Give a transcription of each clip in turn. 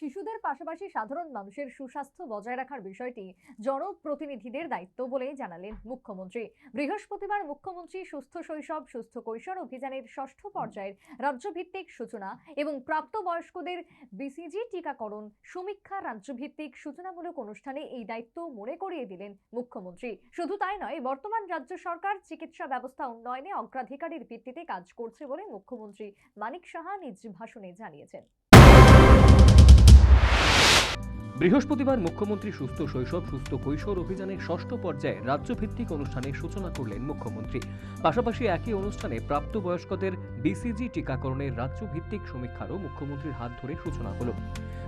শিশুদের পাশাপাশি সাধারণ মানুষের সুস্বাস্থ্য বজায় রাখার বিষয়টি জনপ্রতিনিধিদের দায়িত্ব বলে জানালেন মুখ্যমন্ত্রী। বৃহস্পতিবার মুখ্যমন্ত্রী সুস্থ শৈশব, সুস্থ কৈশোর অভিযানের ষষ্ঠ পর্যায়ের রাজ্যভিত্তিক সূচনা এবং প্রাপ্তবয়স্কদের বিসিজি টিকাকরণ সমীক্ষা রাজ্যভিত্তিক সূচনামূলক অনুষ্ঠানে এই দায়িত্ব মনে করিয়ে দিলেন মুখ্যমন্ত্রী। শুধু তাই নয়, বর্তমান রাজ্য সরকার চিকিৎসা ব্যবস্থা উন্নয়নে অগ্রাধিকারের ভিত্তিতে কাজ করছে বলে মুখ্যমন্ত্রী মানিক সাহা নিজ ভাষণে জানিয়েছেন। বৃহস্পতিবার মুখ্যমন্ত্রী সুস্থ শৈশব, সুস্থ কৈশোর অভিযানের ষষ্ঠ পর্যায়ে রাজ্যভিত্তিক অনুষ্ঠানের সূচনা করলেন মুখ্যমন্ত্রী। পাশাপাশি একই অনুষ্ঠানে প্রাপ্তবয়স্কদের বিসিজি টিকাকরণের রাজ্যভিত্তিক সমীক্ষারও মুখ্যমন্ত্রীর হাত ধরে সূচনা হলো।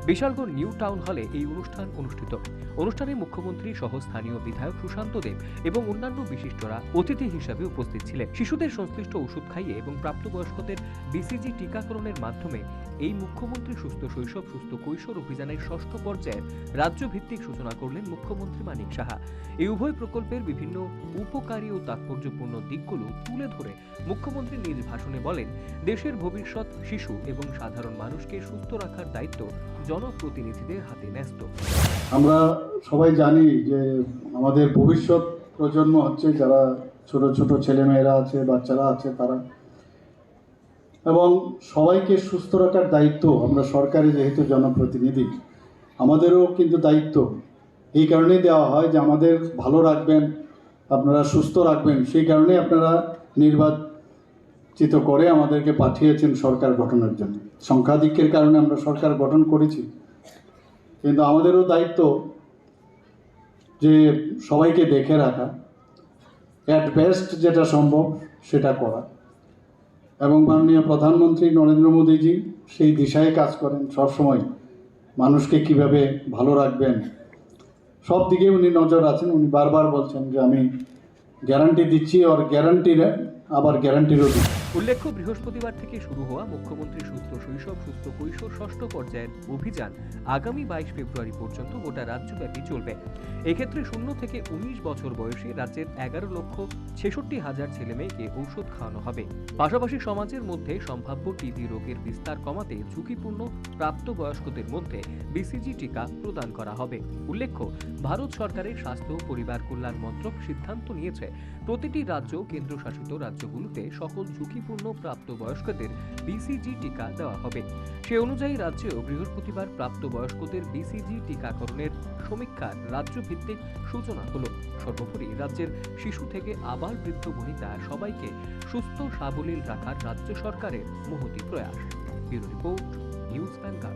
বিশালগড় নিউ টাউন হলে এই অনুষ্ঠান অনুষ্ঠিত। অনুষ্ঠানে মুখ্যমন্ত্রী সহ স্থানীয় বিধায়ক সুশান্ত দেব এবং অন্যান্য বিশিষ্টরা অতিথি হিসাবে উপস্থিত ছিলেন। শিশুদের সংশ্লিষ্ট ওষুধ খাইয়ে এবং প্রাপ্তবয়স্কদের বিসিজি টিকাকরণের মাধ্যমে এই মুখ্যমন্ত্রী সুস্থ শৈশব, সুস্থ কৈশোর অভিযানের ষষ্ঠ পর্যায়ের রাজ্যভিত্তিক সূচনা করলেন মুখ্যমন্ত্রী মানিক সাহা। এই উভয় প্রকল্পের বিভিন্ন উপকারী ও তাৎপর্যপূর্ণ দিকগুলো তুলে ধরে মুখ্যমন্ত্রী নিজ ভাষণে বলেন, দেশের ভবিষ্যৎ শিশু এবং সাধারণ মানুষকে সুস্থ রাখার দায়িত্ব জনপ্রতিনিধিদের হাতে ন্যস্ত। আমরা সবাই জানি যে আমাদের ভবিষ্যৎ প্রজন্ম হচ্ছে যারা ছোট ছোট ছেলেমেয়েরা আছে, বাচ্চারা আছে, তারা। এবং সবাইকে সুস্থ রাখার দায়িত্ব আমরা সরকারি যেহেতু জনপ্রতিনিধি আমাদেরও কিন্তু দায়িত্ব। এই কারণেই দেওয়া হয় যে আমাদের ভালো রাখবেন, আপনারা সুস্থ রাখবেন। সেই কারণেই আপনারা নির্বাচিত করে আমাদেরকে পাঠিয়েছেন সরকার গঠনের জন্য। সংখ্যাধিক্যের কারণে আমরা সরকার গঠন করেছি। কিন্তু আমাদেরও দায়িত্ব যে সবাইকে দেখে রাখা অ্যাট বেস্ট যেটা সম্ভব সেটা করা। এবং মাননীয় প্রধানমন্ত্রী নরেন্দ্র মোদীজি সেই দিশায় কাজ করেন সবসময়। মানুষকে কীভাবে ভালো রাখবেন? সব দিকে উনি নজর আছেন উনি বারবার বলছেন যে আমি গ্যারান্টি দিচ্ছি। ওর গ্যারান্টির আবার গ্যারান্টিরও দিচ্ছি উল্লেখ্য, বৃহস্পতিবার থেকে শুরু হওয়া মুখ্যমন্ত্রী সুস্থ শৈশব, সুস্থ কৈশোর, ষষ্ঠ পর্যায়ের অভিযান আগামী বাইশ ফেব্রুয়ারি পর্যন্ত গোটা রাজ্যব্যাপী চলবে। এক্ষেত্রে শূন্য থেকে উনিশ বছর বয়সী রাজ্যের এগারো লক্ষ ছেষট্টি হাজার ছেলে মেয়েকে ঔষধ খাওয়ানো হবে। পাশাপাশি সমাজের মধ্যে সম্ভাব্য টিবি রোগের বিস্তার কমাতে ঝুঁকিপূর্ণ প্রাপ্তবয়স্কদের মধ্যে বিসিজি টিকা প্রদান করা হবে। উল্লেখ্য, ভারত সরকারের স্বাস্থ্য পরিবার কল্যাণ মন্ত্রক সিদ্ধান্ত নিয়েছে, প্রতিটি রাজ্য কেন্দ্রশাসিত কেন্দ্রশাসিত রাজ্যগুলোতে সকল ঝুঁকিপূর্ণ প্রাপ্তবয়স্কদের বিসিজি টিকা দেওয়া হবে। সে অনুযায়ী রাজ্যেও বৃহস্পতিবার প্রাপ্তবয়স্কদের বিসিজি টিকাকরণের সমীক্ষার রাজ্যভিত্তিক সূচনা হলো। সর্বোপরি রাজ্যের শিশু থেকে আবার বৃদ্ধ বনিতা সবাইকে সুস্থ সাবলীল রাখার রাজ্য সরকারের মহতি প্রয়াস। ব্যুরো রিপোর্ট, নিউজ ব্যাংকার